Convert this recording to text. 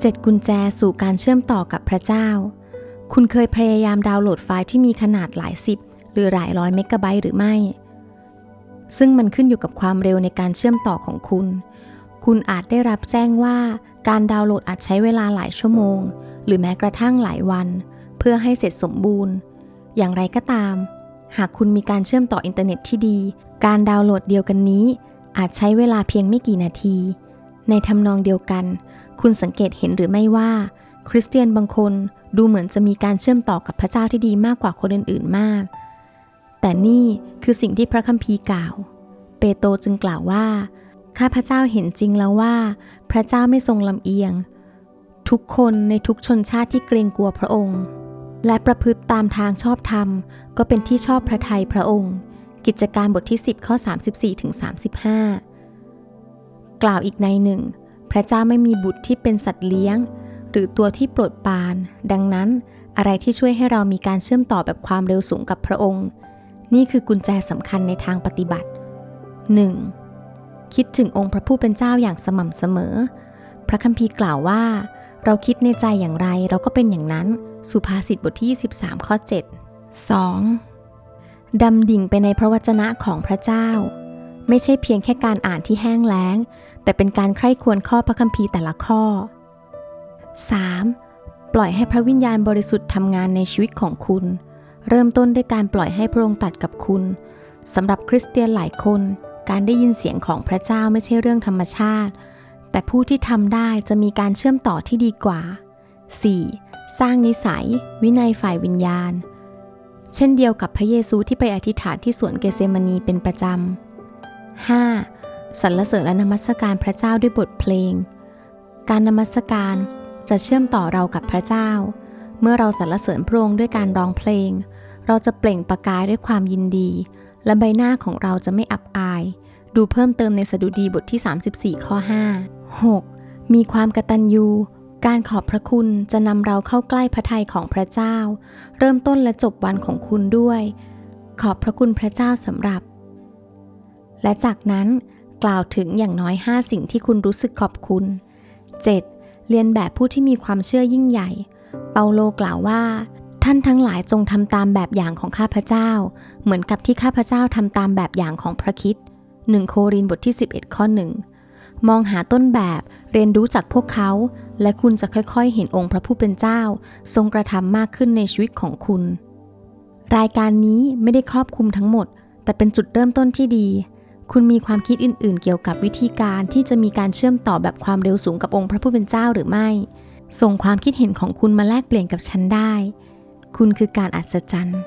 7 กุญแจสู่การเชื่อมต่อกับพระเจ้า คุณเคยพยายามดาวน์โหลดไฟล์ที่มีขนาดหลายสิบ หรือหลายร้อยเมกะไบต์หรือไม่ ซึ่งมันขึ้นอยู่กับความเร็วในการเชื่อมต่อของคุณ คุณอาจได้รับแจ้งว่าการดาวน์โหลดอาจใช้เวลาหลายชั่วโมง หรือแม้กระทั่งหลายวัน เพื่อให้เสร็จสมบูรณ์ อย่างไรก็ตาม หากคุณมีการเชื่อมต่ออินเทอร์เน็ตที่ดี การดาวน์โหลดเดียวกันนี้ อาจใช้เวลาเพียงไม่กี่นาที ในทำนองเดียวกัน คุณสังเกตเห็นหรือไม่ว่า คริสเตียนบางคนดูเหมือนจะมีการเชื่อมต่อกับพระเจ้าที่ดีมากกว่าคนอื่นๆมาก แต่นี่คือสิ่งที่พระคัมภีร์กล่าว เปโตรจึงกล่าวว่า ข้าพระเจ้าเห็นจริงแล้วว่า พระเจ้าไม่ทรงลำเอียง ทุกคนในทุกชนชาติที่เกรงกลัวพระองค์ และประพฤติตามทางชอบธรรม ก็เป็นที่ชอบพระทัยพระองค์ กิจการบทที่ 10ข้อ34ถึง35 กล่าวอีกในหนึ่ง พระเจ้าไม่มีบุตรที่เป็นสัตว์เลี้ยง หรือตัวที่โปรดปาน ดังนั้นอะไรที่ช่วยให้เรามีการเชื่อมต่อแบบความเร็วสูงกับพระองค์ นี่คือกุญแจสำคัญในทางปฏิบัติ 1. คิดถึงองค์พระผู้เป็นเจ้าอย่างสม่ำเสมอ พระคัมภีร์กล่าวว่า เราคิดในใจอย่างไรเราก็เป็นอย่างนั้น สุภาษิตบทที่ 23 ข้อ 7 2. ดำดิ่งไปในพระวจนะของพระเจ้า ไม่ใช่เพียงแค่การอ่านที่แห้งแล้ง แต่เป็นการใคร่ควรข้อพระคัมภีร์แต่ละข้อ 3. ปล่อยให้พระวิญญาณบริสุทธิ์ทำงานในชีวิตของคุณ เริ่มต้นด้วยการปล่อยให้พระองค์ตัดกับคุณสำหรับคริสเตียนหลายคน การได้ยินเสียงของพระเจ้าไม่ใช่เรื่องธรรมชาติ แต่ผู้ที่ทำได้จะมีการเชื่อมต่อที่ดีกว่า 4. สร้างนิสัย วินัยฝ่ายวิญญาณ เช่นเดียวกับพระเยซูที่ไปอธิษฐานที่สวนเกเซมานีเป็นประจำ 5. สรรเสริญและนมัสการพระเจ้าด้วยบทเพลง การนมัสการจะเชื่อมต่อเรากับพระเจ้า เมื่อเราสรรเสริญพระองค์ด้วยการร้องเพลง เราจะเปล่งประกายด้วยความยินดี และใบหน้าของเราจะไม่อับอาย ดูเพิ่มเติมในสดุดีบทที่ 34 ข้อ 5 6. มีความกตัญญูการขอบพระคุณจะนำเราเข้าใกล้พระทัยของพระเจ้า เริ่มต้นและจบวันของคุณด้วย ขอบพระคุณพระเจ้าสำหรับ และจากนั้นกล่าวถึงอย่างน้อย 5 สิ่งที่คุณรู้สึกขอบคุณ 7. เรียนแบบผู้ที่มีความเชื่อยิ่งใหญ่ เปาโลกล่าวว่า ท่านทั้งหลายจงทำตามแบบอย่างของข้าพเจ้า เหมือนกับที่ข้าพเจ้าทำตามแบบอย่างของพระคิด1โครินบทที่ 11 ข้อ1มองหาต้นแบบเรียนรู้จากพวกเขา และคุณจะค่อยๆ เห็นองค์พระผู้เป็นเจ้า ทรงกระทำมากขึ้นในชีวิตของคุณ รายการนี้ไม่ได้ครอบคลุมทั้งหมด แต่เป็นจุดเริ่มต้นที่ดี คุณมีความคิดอื่นๆ เกี่ยวกับวิธีการที่จะมีการเชื่อมต่อแบบความเร็วสูงกับองค์พระผู้เป็นเจ้าหรือไม่ ส่งความคิดเห็นของคุณมาแลกเปลี่ยนกับฉันได้ คุณคือการอัศจรรย์